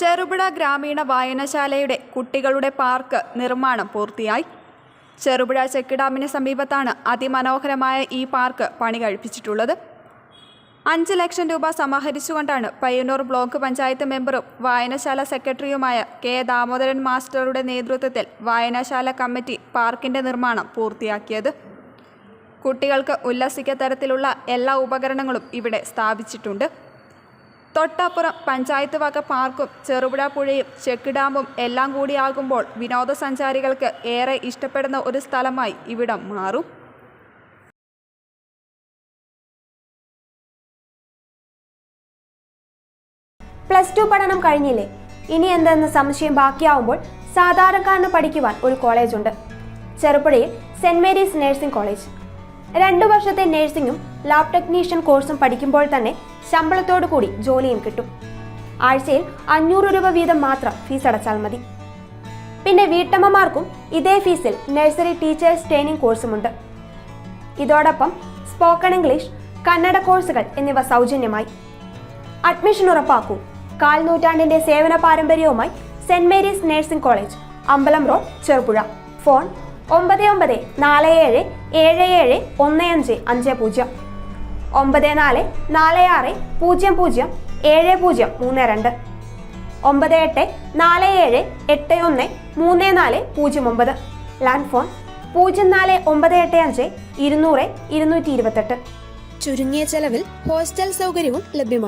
ചെറുപുഴ ഗ്രാമീണ വായനശാലയുടെ കുട്ടികളുടെ പാർക്ക് നിർമ്മാണം പൂർത്തിയായി. ചെറുപുഴ ചെക്ക് ഡാമിന് സമീപത്താണ് അതിമനോഹരമായ ഈ പാർക്ക് പണി കഴിപ്പിച്ചിട്ടുള്ളത്. അഞ്ച് ലക്ഷം രൂപ സമാഹരിച്ചുകൊണ്ടാണ് പയ്യന്നൂർ ബ്ലോക്ക് പഞ്ചായത്ത് മെമ്പറും വായനശാല സെക്രട്ടറിയുമായ കെ ദാമോദരൻ മാസ്റ്ററുടെ നേതൃത്വത്തിൽ വായനശാല കമ്മിറ്റി പാർക്കിന്റെ നിർമ്മാണം പൂർത്തിയാക്കിയത്. കുട്ടികൾക്ക് ഉല്ലസിക്ക തരത്തിലുള്ള എല്ലാ ഉപകരണങ്ങളും ഇവിടെ സ്ഥാപിച്ചിട്ടുണ്ട്. തൊട്ടപ്പുറം പഞ്ചായത്ത് വക പാർക്കും ചെറുപുഴ പുഴയും ചെക്ക് ഡാമും എല്ലാം കൂടിയാകുമ്പോൾ വിനോദസഞ്ചാരികൾക്ക് ഏറെ ഇഷ്ടപ്പെടുന്ന ഒരു സ്ഥലമായി ഇവിടം മാറും. പ്ലസ് ടു പഠനം കഴിഞ്ഞില്ലേ? ഇനി എന്തെന്ന് സംശയം ബാക്കിയാവുമ്പോൾ സാധാരണക്കാരന് പഠിക്കുവാൻ ഒരു കോളേജുണ്ട്. ചെറുപുഴയിൽ സെന്റ് മേരീസ് നഴ്സിംഗ് കോളേജ്. രണ്ടു വർഷത്തെ നഴ്സിംഗും ലാബ് ടെക്നീഷ്യൻ കോഴ്സും പഠിക്കുമ്പോൾ തന്നെ ശമ്പളത്തോടു കൂടി ജോലിയും കിട്ടും. ആഴ്ചയിൽ അഞ്ഞൂറ് രൂപ വീതം മാത്രം ഫീസ് അടച്ചാൽ മതി. പിന്നെ വീട്ടമ്മമാർക്കും ഇതേ ഫീസിൽ നഴ്സറി ടീച്ചേഴ്സ് ട്രെയിനിങ് കോഴ്സുമുണ്ട്. ഇതോടൊപ്പം സ്പോക്കൺ ഇംഗ്ലീഷ് കന്നഡ കോഴ്സുകൾ എന്നിവ സൗജന്യമായി. അഡ്മിഷൻ ഉറപ്പാക്കൂ. കാൽ നൂറ്റാണ്ടിന്റെ സേവന പാരമ്പര്യവുമായി സെന്റ് മേരീസ് നഴ്സിംഗ് കോളേജ് അമ്പലം റോഡ് ചെറുപുഴ. ഫോൺ ഒമ്പത് ഒമ്പത് നാല് ഏഴ് ഏഴ് ഏഴ് ഒന്ന് അഞ്ച് അഞ്ച് പൂജ്യം. ഒമ്പത് നാല് നാല് ആറ് പൂജ്യം പൂജ്യം ഏഴ് പൂജ്യം മൂന്ന് രണ്ട്. ഒമ്പത് എട്ട് നാല് ഏഴ് എട്ട് ഒന്ന് മൂന്ന് നാല് പൂജ്യം ഒമ്പത്. ലാൻഡ് ഫോൺ പൂജ്യം നാല് ഒമ്പത് എട്ട് അഞ്ച് ഇരുന്നൂറ് ഇരുന്നൂറ്റി ഇരുപത്തെട്ട്. ചുരുങ്ങിയ ചെലവിൽ ഹോസ്റ്റൽ സൗകര്യവും ലഭ്യമാണ്.